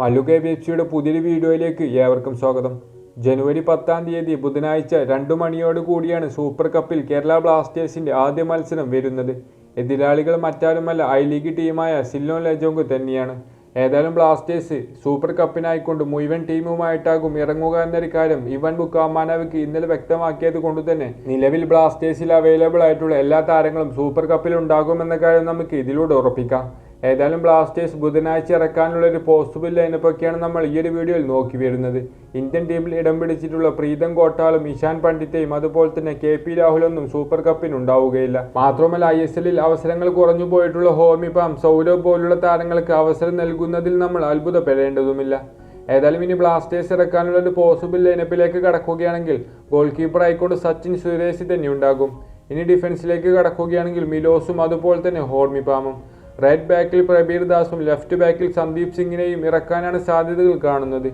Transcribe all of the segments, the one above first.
Mallu K സിയുടെ പുതിയൊരു വീഡിയോയിലേക്ക് ഏവർക്കും സ്വാഗതം. ജനുവരി പത്താം തീയതി ബുധനാഴ്ച രണ്ടു മണിയോട് കൂടിയാണ് സൂപ്പർ കപ്പിൽ കേരള ബ്ലാസ്റ്റേഴ്സിന്റെ ആദ്യ മത്സരം വരുന്നത്. എതിരാളികൾ മറ്റാരുമല്ല ഐ ലീഗ് ടീമായ സില്ലോൺ ലജോങ്ക് തന്നെയാണ്. ഏതായാലും ബ്ലാസ്റ്റേഴ്സ് സൂപ്പർ കപ്പിനായിക്കൊണ്ട് മുഴുവൻ ടീമുമായിട്ടാകും ഇറങ്ങുക എന്നൊരു കാര്യം ഇവൻ ബുക്കാമാനവയ്ക്ക് ഇന്നലെ വ്യക്തമാക്കിയത് കൊണ്ട് തന്നെ നിലവിൽ ബ്ലാസ്റ്റേഴ്സിൽ അവൈലബിൾ ആയിട്ടുള്ള എല്ലാ താരങ്ങളും സൂപ്പർ കപ്പിൽ ഉണ്ടാകുമെന്ന കാര്യം നമുക്ക് ഇതിലൂടെ ഉറപ്പിക്കാം. ഏതായാലും ബ്ലാസ്റ്റേഴ്സ് ബുധനാഴ്ച ഇറക്കാനുള്ള ഒരു പോസിബിൾ ലൈനപ്പൊക്കെയാണ് നമ്മൾ ഈ ഒരു വീഡിയോയിൽ നോക്കി വരുന്നത്. ഇന്ത്യൻ ടീമിൽ ഇടം പിടിച്ചിട്ടുള്ള പ്രീതം കോട്ടാളും ഇഷാൻ പണ്ഡിറ്റയും അതുപോലെ തന്നെ കെ പി രാഹുലൊന്നും സൂപ്പർ കപ്പിന് ഉണ്ടാവുകയില്ല. മാത്രമല്ല ഐ എസ് എല്ലിൽ അവസരങ്ങൾ കുറഞ്ഞു പോയിട്ടുള്ള ഹോമി പാം സൗരവ് പോലുള്ള താരങ്ങൾക്ക് അവസരം നൽകുന്നതിൽ നമ്മൾ അത്ഭുതപ്പെടേണ്ടതുമില്ല. ഏതായാലും ഇനി ബ്ലാസ്റ്റേഴ്സ് ഇറക്കാനുള്ള ഒരു പോസിബിൾ ലൈനപ്പിലേക്ക് കടക്കുകയാണെങ്കിൽ ഗോൾ കീപ്പർ ആയിക്കൊണ്ട് സച്ചിൻ സുരേഷ് തന്നെ ഉണ്ടാകും. ഇനി ഡിഫൻസിലേക്ക് കടക്കുകയാണെങ്കിൽ മിലോസും അതുപോലെ തന്നെ ഹോർമി പാമും. റൈറ്റ് ബാക്കിൽ പ്രബീർ ദാസും ലെഫ്റ്റ് ബാക്കിൽ സന്ദീപ് സിംഗിനെയും ഇറക്കാനാണ് സാധ്യതകൾ കാണുന്നത്.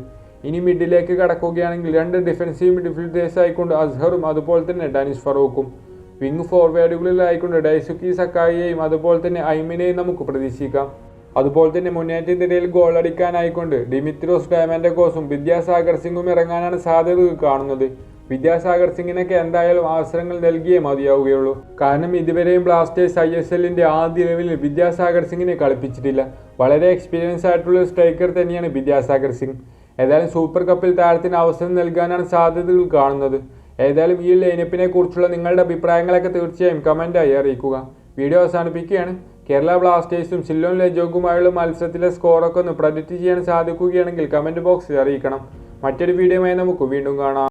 ഇനി മിഡിലേക്ക് കടക്കുകയാണെങ്കിൽ രണ്ട് ഡിഫൻസീവ് മിഡ്ഫീൽഡേഴ്സ് ആയിക്കൊണ്ട് അസ്ഹറും അതുപോലെ തന്നെ ഡാനിഷ് ഫറൂഖും. വിങ് ഫോർവേഡുകളിലായിക്കൊണ്ട് ഡൈസുക്കി സക്കായിയെയും അതുപോലെ തന്നെ ഐമിനെയും നമുക്ക് പ്രതീക്ഷിക്കാം. അതുപോലെ തന്നെ മുന്നേറ്റ നിരയിൽ ഗോൾ അടിക്കാനായിക്കൊണ്ട് ഡിമിത്രോസ് ഡയമൻഡഗോസും വിദ്യാസാഗർ സിംഗും ഇറങ്ങാനാണ് സാധ്യതകൾ കാണുന്നത്. വിദ്യാസാഗർ സിംഗിനൊക്കെ എന്തായാലും അവസരങ്ങൾ നൽകിയേ മതിയാവുകയുള്ളൂ. കാരണം ഇതുവരെയും ബ്ലാസ്റ്റേഴ്സ് ഐ എസ് എല്ലിന്റെ ആദ്യ ലെവലിൽ വിദ്യാസാഗർ സിംഗിനെ കളിപ്പിച്ചിട്ടില്ല. വളരെ എക്സ്പീരിയൻസ് ആയിട്ടുള്ള സ്ട്രൈക്കർ തന്നെയാണ് വിദ്യാസാഗർ സിംഗ്. ഏതായാലും സൂപ്പർ കപ്പിൽ താരത്തിന് അവസരം നൽകാനാണ് സാധ്യതകൾ കാണുന്നത്. ഏതായാലും ഈ ലൈനപ്പിനെ കുറിച്ചുള്ള നിങ്ങളുടെ അഭിപ്രായങ്ങളൊക്കെ തീർച്ചയായും കമന്റായി അറിയിക്കുക. വീഡിയോ അവസാനിപ്പിക്കുകയാണ്. കേരള ബ്ലാസ്റ്റേഴ്സും സില്ലോൺ ലജോഗുമായുള്ള മത്സരത്തിലെ സ്കോറൊക്കെ ഒന്ന് പ്രഡിക്റ്റ് ചെയ്യാൻ സാധിക്കുകയാണെങ്കിൽ കമന്റ് ബോക്സിൽ അറിയിക്കണം. മറ്റൊരു വീഡിയോയുമായി നമുക്ക് വീണ്ടും കാണാം.